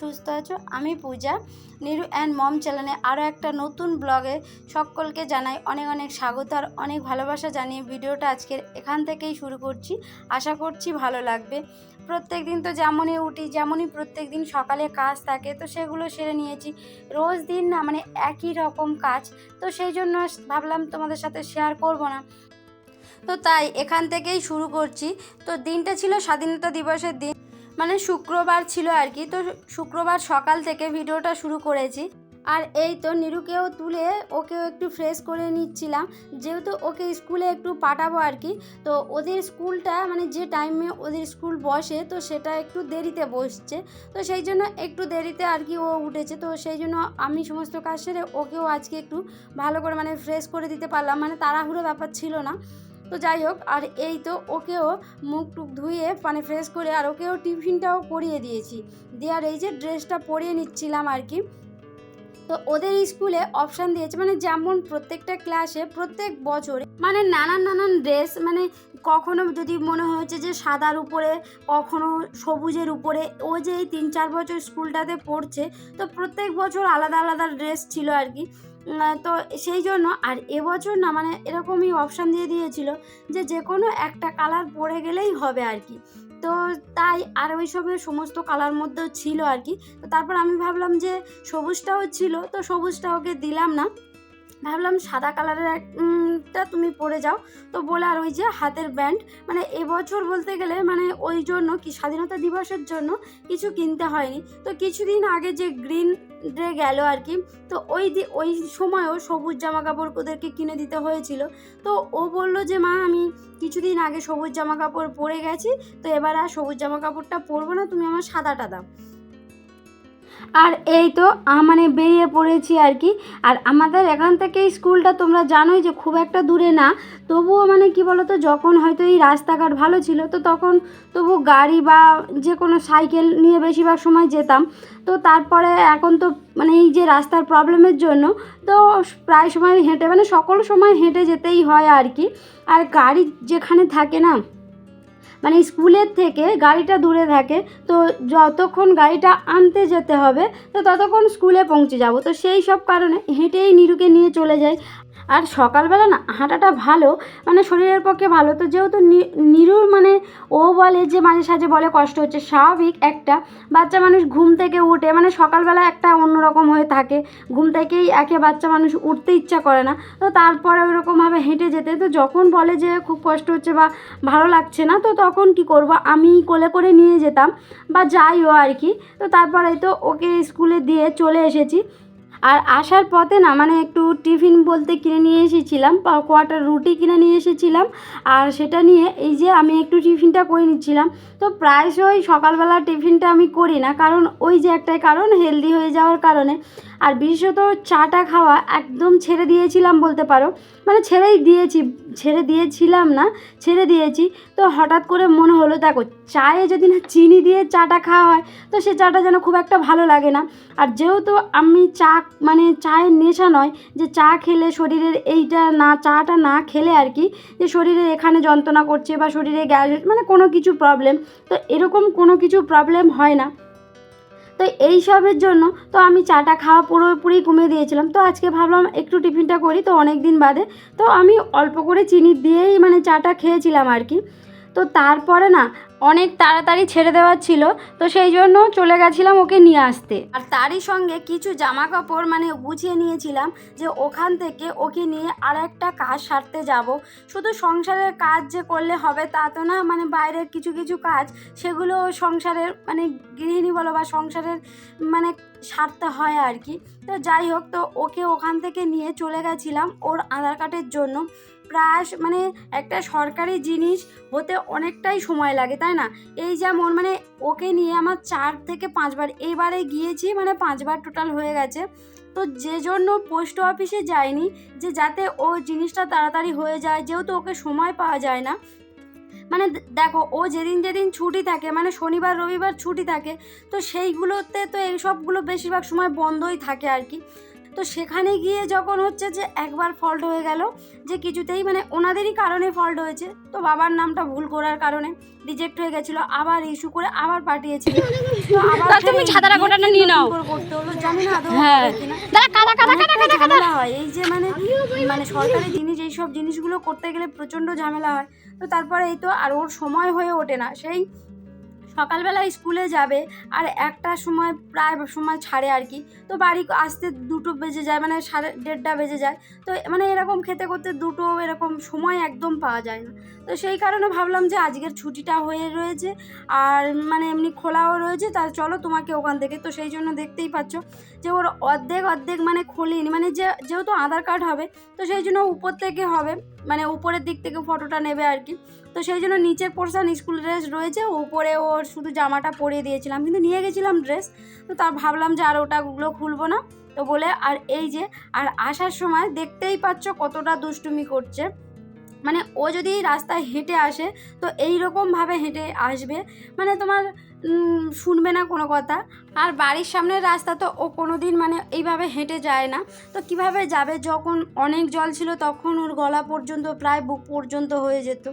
সুস্থ আছো? আমি পূজা। নিরু অ্যান্ড মম চ্যানেলে আরও একটা নতুন ব্লগে সকলকে জানাই অনেক অনেক স্বাগত আর অনেক ভালোবাসা জানিয়ে ভিডিওটা আজকের এখান থেকেই শুরু করছি। আশা করছি ভালো লাগবে। প্রত্যেক দিন তো যেমনই উঠি, যেমনই প্রত্যেক দিন সকালে কাজ থাকে, তো সেগুলো সেরে নিয়েছি। রোজ দিন না মানে একই রকম কাজ, তো সেই জন্য ভাবলাম তোমাদের সাথে শেয়ার করব না। তো তাই এখান থেকেই শুরু করছি। তো দিনটা ছিল স্বাধীনতা দিবসের দিন। মানে শুক্রবার ছিল আর কি। তো শুক্রবার সকাল থেকে ভিডিওটা শুরু করেছি। আর এই তো নিরুকেও তুলে ওকেও একটু ফ্রেশ করে নিচ্ছিলাম। যেহেতু ওকে স্কুলে একটু পাঠাবো আর কি, তো ওদের স্কুলটা মানে যে টাইমে ওদের স্কুল বসে, তো সেটা একটু দেরিতে বসছে। তো সেই জন্য একটু দেরিতে আর কি ও উঠেছে। তো সেই জন্য আমি সমস্ত কাজ সেরে ওকেও আজকে একটু ভালো করে মানে ফ্রেশ করে দিতে পারলাম। মানে তাড়াহুড়ো ব্যাপার ছিল না। তো যাই হোক, আর এই তো ওকেও মুখ টুক ধুয়ে মানে ফ্রেশ করে আর ওকেও টিফিনটাও পরিয়ে দিয়েছি। দিয়ে আর এই যে ড্রেসটা পরিয়ে নিচ্ছিলাম আর কি। তো ওদের স্কুলে অপশান দিয়েছে মানে যেমন প্রত্যেকটা ক্লাসে প্রত্যেক বছরে মানে নানান নানান ড্রেস মানে কখনো যদি মনে হয়েছে যে সাদার উপরে, কখনো সবুজের উপরে ও যে এই তিন চার বছর স্কুলটাতে পড়ছে, তো প্রত্যেক বছর আলাদা আলাদা ড্রেস ছিল আর কি। তো সেই জন্য আর এবছর না মানে এরকমই অপশান দিয়ে দিয়েছিল যে যে কোনো একটা কালার পরে গেলেই হবে আর কি। তো তাই আর ওই সবের সমস্ত কালার মধ্যেও ছিল আর কি। তো তারপর আমি ভাবলাম যে সবুজটাও ছিল, তো সবুজটা ওকে দিলাম না। ভাবলাম সাদা কালারের এক- উম, টা তুমি পরে যাও। তো বলে আর ওই যে হাতের ব্যান্ড মানে এবছর বলতে গেলে মানে ওই জন্য কি স্বাধীনতা দিবসের জন্য কিছু কিনতে হয়নি। তো কিছুদিন আগে যে গ্রিন ডে গেল আর কি তো ওই ওই সময়ও সবুজ জামা কাপড় ওদেরকে কিনে দিতে হয়েছিল। তো ও বলল যে মা আমি কিছুদিন আগে সবুজ জামা কাপড় পরে গেছি তো এবার আর সবুজ জামা কাপড়টা পরবো না তুমি আমার সাদাটা দাও। আর এই তো মানে বেরিয়ে পড়েছি আর কি। আর আমাদের এখান থেকে স্কুলটা তোমরা জানোই যে খুব একটা দূরে না। তবুও মানে কি বলতো, যখন হয়তো এই রাস্তাঘাট ভালো ছিল, তো তখন তবু গাড়ি বা যে কোনো সাইকেল নিয়ে বেশিরভাগ সময় যেতাম। তো তারপরে এখন তো মানে এই যে রাস্তার প্রবলেমের জন্য, তো প্রায় সময় হেঁটে মানে সকল সময় হেঁটে যেতেই হয় আর কি। আর গাড়ি যেখানে থাকে না মানে স্কুলের থেকে গাড়িটা দূরে থাকে, তো যতক্ষণ গাড়িটা আনতে যেতে হবে, তো ততক্ষণ স্কুলে পৌঁছে যাব। তো সেই সব কারণে হেঁটেই নিরুকে নিয়ে চলে যাই। আর সকালবেলা না হাঁটাটা ভালো মানে শরীরের পক্ষে ভালো। তো যেহেতু নিরুর মানে ও বলে যে, মাঝে সাঝে বলে কষ্ট হচ্ছে, স্বাভাবিক একটা। বাচ্চা মানুষ ঘুম থেকে উঠে মানে সকালবেলা একটা অন্যরকম হয়ে থাকে। ঘুম থেকেই একে বাচ্চা মানুষ উঠতে ইচ্ছা করে না। তো তারপরে ওইরকমভাবে হেঁটে যেতে, তো যখন বলে যে খুব কষ্ট হচ্ছে বা ভালো লাগছে না, তো তখন কি করব? আমি কোলে করে নিয়ে যেতাম বা যাইও আর কি। তো তারপরে তো ওকে স্কুলে দিয়ে চলে এসেছি। আর আসার পথে না মানে একটু টিফিন বলতে কিনে নিয়ে এসেছিলাম কোয়াটার রুটি কিনে নিয়ে এসেছিলাম। আর সেটা নিয়ে এই যে আমি একটু টিফিনটা করে নিচ্ছিলাম। তো প্রায়শই সকালবেলা টিফিনটা আমি করি না, কারণ ওই যে একটাই কারণ হেলদি হয়ে যাওয়ার কারণে। আর বিশেষত চাটা খাওয়া একদম ছেড়ে দিয়েছিলাম বলতে পারো। মানে ছেড়েই দিয়েছি, ছেড়ে দিয়েছিলাম না, ছেড়ে দিয়েছি। তো হঠাৎ করে মনে হলো, দেখো, চায়ে যদি না চিনি দিয়ে চাটা খাওয়া হয়, তো সে চাটা যেন খুব একটা ভালো লাগে না। আর যেহেতু আমি চা মানে চায়ের নেশা নয়, যে চা খেলে শরীরের এইটা না, চাটা না খেলে আর কি, যে শরীরে এখানে যন্ত্রণা করছে বা শরীরে গ্যাস মানে কোনো কিছু প্রবলেম তো এরকম কোনো কিছু প্রবলেম হয় না। তো এই সবের জন্য তো আমি চাটা খাওয়া পুরোপুরি কমে দিয়েছিলাম। তো আজকে ভাবলাম একটু টিফিনটা করি, তো অনেক দিন বাদে। তো আমি অল্প করে চিনি দিয়েই মানে চাটা খেয়েছিলাম আর কি। তো তারপরে না অনেক তাড়াতাড়ি ছেড়ে দেওয়ার ছিল, তো সেই জন্য চলে গেছিলাম ওকে নিয়ে আসতে। আর তারই সঙ্গে কিছু জামা কাপড় মানে গুছিয়ে নিয়েছিলাম যে ওখান থেকে ওকে নিয়ে আর একটা কাজ সারতে যাব। শুধু সংসারের কাজ যে করলে হবে তা তো না মানে বাইরের কিছু কিছু কাজ সেগুলো সংসারের মানে গৃহিণী বলো বা সংসারের মানে সারতে হয় আর কি। তো যাই হোক, তো ওকে ওখান থেকে নিয়ে চলে গেছিলাম ওর আধার কার্ডের জন্য। প্রায় মানে একটা সরকারি জিনিস হতে অনেকটাই সময় লাগে, তাই না? এই যেমন মানে ওকে নিয়ে আমার চার থেকে পাঁচবার, এইবারে গিয়েছি মানে পাঁচবার টোটাল হয়ে গেছে। তো যে জন্য পোস্ট অফিসে যায়নি যে যাতে ও জিনিসটা তাড়াতাড়ি হয়ে যায়, যেহেতু ওকে সময় পাওয়া যায় না মানে দেখো ও যেদিন যেদিন ছুটি থাকে মানে শনিবার রবিবার ছুটি থাকে তো সেইগুলোতে তো এই সবগুলো বেশিরভাগ সময় বন্ধই থাকে আর কি তো সেখানে গিয়ে যখন হচ্ছে যে একবার ফল্ট হয়ে গেল যে কিছুতেই মানে ওনাদেরই কারণে ফল্ট হয়েছে তো বাবার নামটা ভুল করার কারণে রিজেক্ট হয়ে গেছিল আবার ইস্যু করে আবার পাঠিয়েছিল তো আবার তুমি ছাতাটা গোটাটা নিয়ে নাও। করতে হলো জানি না আদৌ হ্যাঁ। হবে কিনা। দাদা কাদা কাদা কাদা কাদা কাদা হয় এই যে মানে মানে সরকারি জিনিস এই সব জিনিসগুলো করতে গেলে প্রচণ্ড ঝামেলা হয় তো তারপরে এই তো আর ওর সময় হয়ে ওঠে না। সেই সকালবেলা স্কুলে যাবে আর একটা সময় প্রায় সময় ছাড়ে আর কি। তো বাড়ি আসতে দুটো বেজে যায় মানে সাড়ে দেড়টা বেজে যায়। তো মানে এরকম খেতে করতে দুটো এরকম সময় একদম পাওয়া যায় না। তো সেই কারণে ভাবলাম যে আজকের ছুটিটা হয়ে রয়েছে আর মানে এমনি খোলাও রয়েছে, তা চলো তোমাকে ওখান থেকে। তো সেই জন্য দেখতেই পাচ্ছ যে ওর অর্ধেক অর্ধেক মানে খোলেনি। মানে যে, যেহেতু আধার কার্ড হবে, তো সেই জন্য উপর থেকে হবে। মানে উপরের দিক থেকে ফটোটা নেবে আর কি। তো সেই জন্য নিচের পোর্শন স্কুল ড্রেস রয়েছে, উপরে ওর শুধু জামাটা পরিয়ে দিয়েছিলাম। কিন্তু নিয়ে গেছিলাম ড্রেস তো তার ভাবলাম যে আর ওটাগুলো খুলবো না। তো বলে আর এই যে, আর আসার সময় দেখতেই পাচ্ছ কতটা দুষ্টুমি করছে। মানে ও যদি রাস্তায় হেঁটে আসে, তো এই রকমভাবে হেঁটে আসবে। মানে তোমার শুনবে না কোনো কথা। আর বাড়ির সামনের রাস্তা তো ও কোনো দিন মানে এইভাবে হেঁটে যায় না। তো কীভাবে যাবে? যখন অনেক জল ছিল তখন ওর গলা পর্যন্ত, প্রায় বুক পর্যন্ত হয়ে যেত।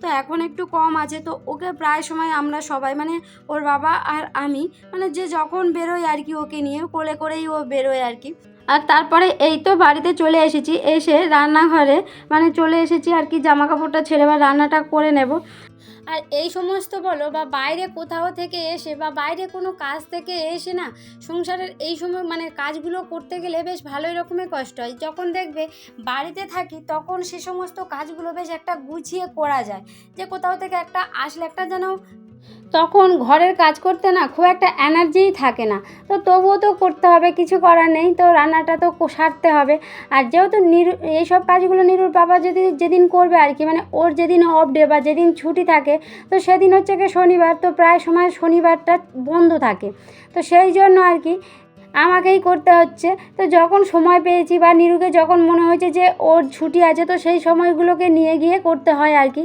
তো এখন একটু কম আছে। তো ওকে প্রায় সময় আমরা সবাই মানে ওর বাবা আর আমি মানে যে যখন বেরোয় আর কি ওকে নিয়ে, কোলে করেই ও বেরোয় আর কি। আর তারপরে এই তো বাড়িতে চলে এসেছি। এসে রান্নাঘরে মানে চলে এসেছি আর কি জামা কাপড়টা ছেড়ে বা রান্নাটা করে নেব। আর এই সমস্ত বলো বা বাইরে কোথাও থেকে এসে বা বাইরে কোনো কাজ থেকে এসে না সংসারের এই সময় মানে কাজগুলো করতে গেলে বেশ ভালোই রকমের কষ্ট হয়। যখন দেখবে বাড়িতে থাকি তখন সে সমস্ত কাজগুলো বেশ একটা গুছিয়ে করা যায়। যে কোথাও থেকে একটা আসলে একটা যেন তখন ঘরের কাজ করতে না খুব একটা এনার্জিই থাকে না। তো তবুও তো করতে হবে, কিছু করার নেই। তো রান্নাটা তো সারতে হবে। আর যেহেতু নিরু এইসব কাজগুলো নিরুর বাবা যদি যেদিন করবে আর কি মানে ওর যেদিন অফ ডে বা যেদিন ছুটি থাকে, তো সেদিন হচ্ছে কি শনিবার, তো প্রায় সময় শনিবারটা বন্ধ থাকে। তো সেই জন্য আর কি, আমাকেই করতে হচ্ছে। তো যখন সময় পেয়েছি বা নিরুকে যখন মনে হয়েছে যে ওর ছুটি আছে, তো সেই সময়গুলোকে নিয়ে গিয়ে করতে হয় আর কি।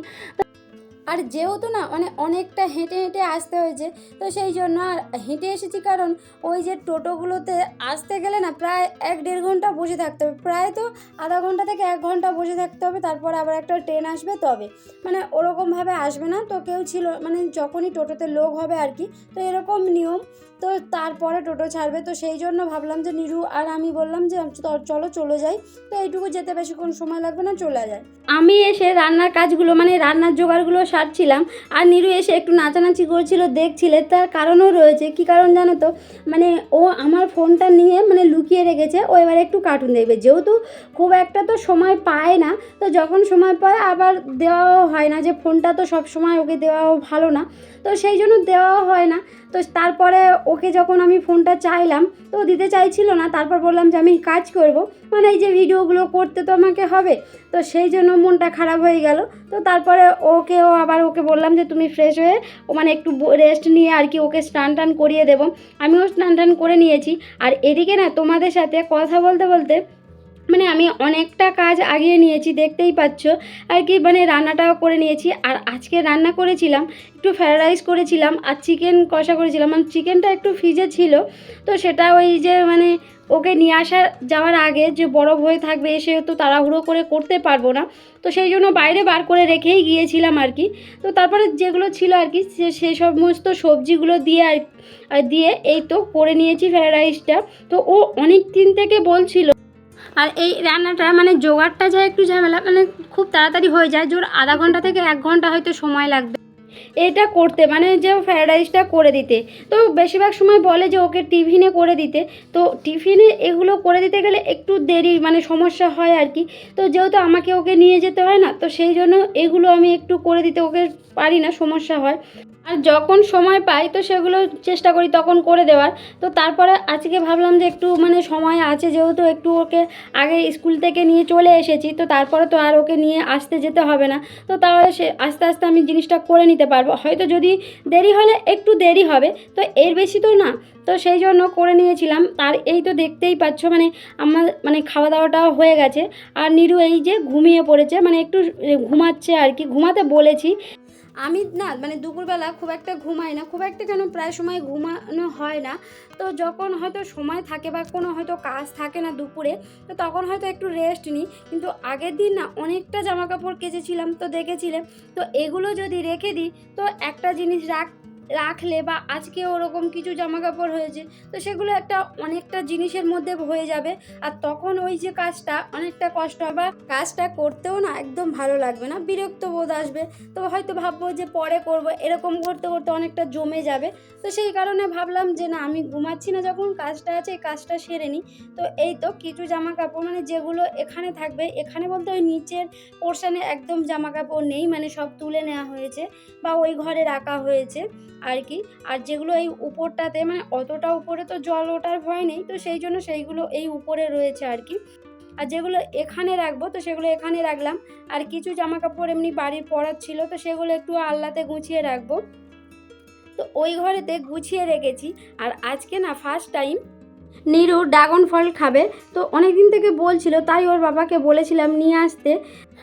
আর যেহেতু না মানে অনেকটা হেঁটে হেঁটে আসতে হয়েছে, তো সেই জন্য আর হেঁটে এসেছি কারণ ওই যে টোটোগুলোতে আসতে গেলে না প্রায় এক দেড় ঘণ্টা বসে থাকতে হবে। প্রায় তো আধা ঘণ্টা থেকে এক ঘণ্টা বসে থাকতে হবে, তারপর আবার একটা ট্রেন আসবে তবে। মানে ওরকমভাবে আসবে না, তো কেউ ছিল মানে যখনই টোটোতে লোক হবে আর কি, তো এরকম নিয়ম। তো তারপরে টোটো ছাড়বে, তো সেই জন্য ভাবলাম যে নিরু আর আমি বললাম যে চলো, চলে যাই। তো এইটুকু যেতে বেশিক্ষণ সময় লাগবে না, চলে যায়। আমি এসে রান্নার কাজগুলো মানে রান্নার জোগাড়গুলো সারছিলাম আর নিরু এসে একটু নাচানাচি করছিল, দেখছিলে তার কারণও রয়েছে। কি কারণ জানো তো? মানে ও আমার ফোনটা নিয়ে মানে লুকিয়ে রেখেছে, ও এবার একটু কার্টুন দেখবে। যেহেতু খুব একটা তো সময় পায় না, তো যখন সময় পায় আবার দেওয়াও হয় না যে ফোনটা তো সব সময় ওকে দেওয়াও ভালো না। তো সেই জন্য দেওয়াও হয় না। তো তারপরে ওকে যখন আমি ফোনটা চাইলাম, তো দিতে চাইছিল না, তারপর বললাম যে আমি কাজ করব। মানে এই যে ভিডিওগুলো করতে তো আমাকে হবে, তো সেই জন্য মনটা খারাপ হয়ে গেল। তো তারপরে ওকেও আবার ওকে বললাম যে তুমি ফ্রেশ হয়ে, ও মানে একটু রেস্ট নিয়ে আর কি ওকে স্নান টান করিয়ে দেবো। আমিও স্নান টান করে নিয়েছি। আর এদিকে না তোমাদের সাথে কথা বলতে বলতে মানে আমি অনেকটা কাজ আগিয়ে নিয়েছি, দেখতেই পাচ্ছ। আর কি মানে রান্নাটাও করে নিয়েছি। আর আজকে রান্না করেছিলাম, একটু ফ্রায়েড রাইস করেছিলাম আর চিকেন কষা করেছিলাম। মানে চিকেনটা একটু ফ্রিজে ছিল, তো সেটা ওই যে মানে ওকে নিয়ে আসা যাওয়ার আগে যে বরফ হয়ে থাকবে এসে তো তাড়াহুড়ো করে করতে পারব না। তো সেই জন্য বাইরে বার করে রেখেই গিয়েছিলাম আর কি। তো তারপরে যেগুলো ছিল আর কি, সে সমস্ত সবজিগুলো দিয়ে আর দিয়ে এই তো করে নিয়েছি ফ্রায়েড রাইসটা তো ও অনেক দিন থেকে বলছিল আর এই রান্নাটা মানে জোগাড়টা যায় একটু ঝামেলা মানে খুব তাড়াতাড়ি হয়ে যায়, জোর আধা ঘণ্টা থেকে এক ঘণ্টা হয়তো সময় লাগবে। এটা করতে মানে যে ফ্রায়েড রাইসটা করে দিতে। তো বেশিরভাগ সময় বলে যে ওকে টিফিনে করে দিতে। তো টিফিনে এগুলো করে দিতে গেলে একটু দেরি মানে সমস্যা হয় আর কি। তো যেহেতু আমাকে ওকে নিয়ে যেতে হয় না, তো সেই জন্য এগুলো আমি একটু করে দিতে, ওকে পারি না, সমস্যা হয়। আর যখন সময় পাই তো সেগুলো চেষ্টা করি তখন করে দেওয়ার। তো তারপরে আজকে ভাবলাম যে একটু মানে সময় আছে, যেহেতু একটু ওকে আগে স্কুল থেকে নিয়ে চলে এসেছি, তো তারপরে তো আর ওকে নিয়ে আসতে যেতে হবে না। তো তাহলে সে আস্তে আস্তে আমি জিনিসটা করে নিতে পারব। হয়তো যদি দেরি হলে একটু দেরি হবে, তো এর বেশি তো না। তো সেই জন্য করে নিয়েছিলাম। আর এই তো দেখতেই পাচ্ছ মানে আমার মানে খাওয়া দাওয়াটাও হয়ে গেছে। আর নিরু এই যে ঘুমিয়ে পড়েছে মানে একটু ঘুমাচ্ছে আর কি। ঘুমাতে বলেছি। আমি না মানে দুপুরবেলা খুব একটা ঘুমাই না, খুব একটা কেন প্রায় সময় ঘুমানো হয় না। তো যখন হয়তো সময় থাকে বা কোনো হয়তো কাজ থাকে না দুপুরে, তো তখন হয়তো একটু রেস্ট নিই। কিন্তু আগের দিন না অনেকটা জামা কাপড় কেচেছিলাম, তো দেখেছিলে তো এগুলো যদি রেখে দিই, তো একটা জিনিস রাখ রাখলে বা আজকে ওরকম কিছু জামা কাপড় হয়েছে, তো সেগুলো একটা অনেকটা জিনিসের মধ্যে হয়ে যাবে। আর তখন ওই যে কাজটা অনেকটা কষ্ট হবে কাজটা করতেও না একদম ভালো লাগবে না, বিরক্ত বোধ আসবে। তো হয়তো ভাববো যে পরে করব, এরকম করতে করতে অনেকটা জমে যাবে। তো সেই কারণে ভাবলাম যে না, আমি ঘুমাচ্ছি না যখন, কাজটা আছে, এই কাজটা সেরে নিই। তো এই তো কিছু জামা কাপড় মানে যেগুলো এখানে থাকবে, এখানে বলতে ওই নিচের পোর্শনে একদম জামা কাপড় নেই মানে সব তুলে নেওয়া হয়েছে বা ওই ঘরে রাখা হয়েছে। আর কি? আর যেগুলো এই উপরটাতে মানে অতটা উপরে তো জল ওঠার ভয় নেই, তো সেই জন্য সেইগুলো এই উপরে রয়েছে আর কি। আর যেগুলো এখানে রাখব, তো সেগুলো এখানে রাখলাম। আর কিছু জামা কাপড় এমনি বাড়ির পরার ছিল, তো সেগুলো একটু আল্লাতে গুছিয়ে রাখব। তো ওই ঘরেতে গুছিয়ে রেখেছি। আর আজকে না ফার্স্ট টাইম নিরু ড্রাগন ফল খাবে। তো অনেক দিন থেকে বলছিল, তাই ওর বাবাকে বলেছিলাম নিয়ে আসতে।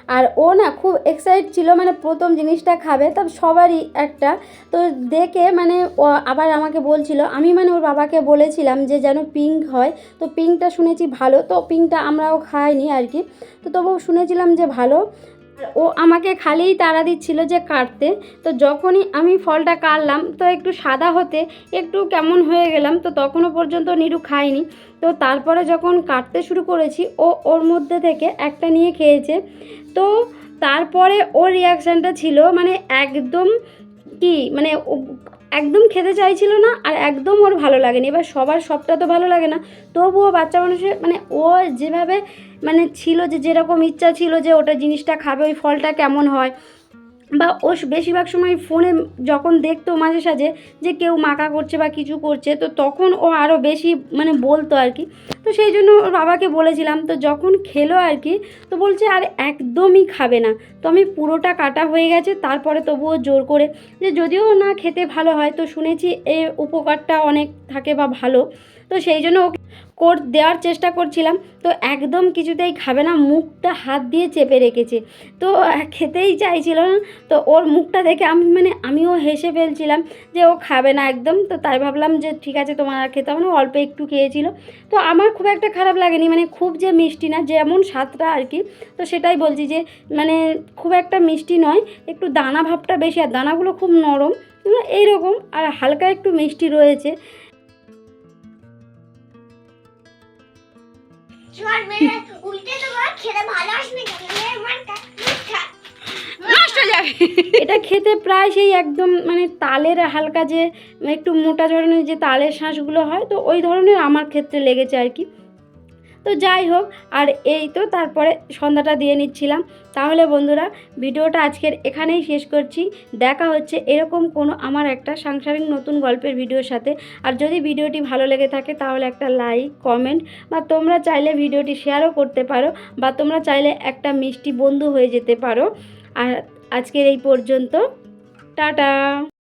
আর ও না খুব এক্সাইট ছিল মানে প্রথম জিনিসটা খাবে, তা সবারই একটা। তো দেখে মানে আবার আমাকে বলছিল, আমি মানে ওর বাবাকে বলেছিলাম যে যেন পিঙ্ক হয়। তো পিঙ্কটা শুনেছি ভালো, তো পিঙ্কটা আমরাও খাইনি আর কি। তো তবু শুনেছিলাম যে ভালো। ও আমাকে খালিই তাড়া দিচ্ছিল যে কাটতে। তো যখনই আমি ফলটা কাটলাম, তো একটু সাদা হতে একটু কেমন হয়ে গেলাম, তো তখনও পর্যন্ত নিরু খায়নি। তো তারপরে যখন কাটতে শুরু করেছি, ও ওর মধ্যে থেকে একটা নিয়ে খেয়েছে। তো তারপরে ওর রিয়াকশানটা ছিল মানে একদম কি মানে একদম খেতে চাইছিল না আর একদম ওর ভালো লাগেনি। এবার সবার সবটা তো ভালো লাগে না। তবুও বাচ্চা মানুষের মানে ও যেভাবে মানে ছিল যে যেরকম ইচ্ছা ছিল যে ওটা জিনিসটা খাবে, ওই ফলটা কেমন হয় বা ও বেশিরভাগ সময় ফোনে যখন দেখতো মাঝে সাঝে যে কেউ মাকা করছে বা কিছু করছে, তো তখন ও আরও বেশি মানে বলতো আর কি। তো সেই জন্য ওর বাবাকে বলেছিলাম, তো যখন খেলো আর কি, তো বলছে, আর একদমই খাবে না। তো আমি পুরোটা কাটা হয়ে গেছে, তারপরে তবুও জোর করে। যে যদিও না খেতে ভালো হয়, তো শুনেছি এর উপকারটা অনেক থাকে বা ভালো। তো সেই জন্য ওকে কোট দেওয়ার চেষ্টা করছিলাম, তো একদম কিছুতেই খাবে না, মুখটা হাত দিয়ে চেপে রেখেছে। তো খেতেই চাইছিল না, তো ওর মুখটা দেখে আমি মানে আমিও হেসে ফেলছিলাম যে ও খাবে না একদম, তো তাই ভাবলাম যে ঠিক আছে তোমার আর খেতে হবে না অল্প একটু খেয়েছিল। তো আমার খুব একটা খারাপ লাগেনি মানে খুব যে মিষ্টি না, যেমন স্বাদটা আর কি, তো সেটাই বলছি যে মানে খুব একটা মিষ্টি নয়, একটু দানা ভাবটা বেশি, আর দানাগুলো খুব নরম এইরকম, আর হালকা একটু মিষ্টি রয়েছে। এটা খেতে প্রায় সেই একদম মানে তালের হালকা যে একটু মোটা ধরনের যে তালের শাঁসগুলো হয় তো ওই ধরনের আমার ক্ষেত্রে লেগেছে আর কি। তো যাই হোক, আর এই তো তারপরে সন্ধ্যাটা দিয়ে নিচ্ছিলাম। তাহলে বন্ধুরা, ভিডিওটা আজকের এখানেই শেষ করছি। দেখা হচ্ছে এরকম কোনো আমার একটা সাংসারিক নতুন গল্পের ভিডিওর সাথে। আর যদি ভিডিওটি ভালো লেগে থাকে, তাহলে একটা লাইক, কমেন্ট, বা তোমরা চাইলে ভিডিওটি শেয়ারও করতে পারো, বা তোমরা চাইলে একটা মিষ্টি বন্ধু হয়ে যেতে পারো। আর আজকের এই পর্যন্ত, টাটা!